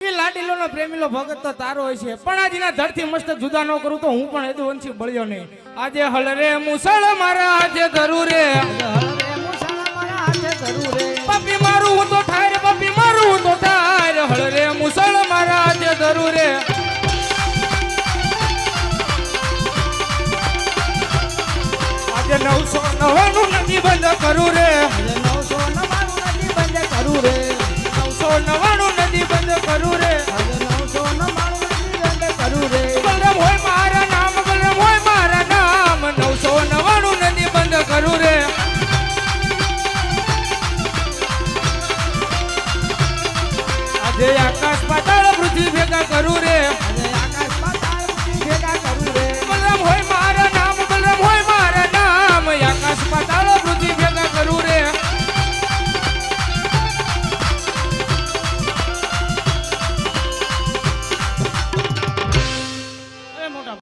લાડીલોનો પ્રેમીલો ભગત તો તારો હોય છે. પણ આજના ધરથી મસ્તક જુદા ન કરું તો હું પણ યદુવંશી બળ્યો નહીં. આજે હલરે મુસળ મારા હાથે ધરું રે. પપ્પી મારું હું તો થાય રે મારું હું તો થાય હળરે મુસળ મારા હાથે ધરું રે. આજે નવસો નવ્વાણું નથી બંધ કરું રે. નવસો નવ્વાણું નથી આજે આકાશ પાતાળ પૃથ્વી ભેગા કરું રે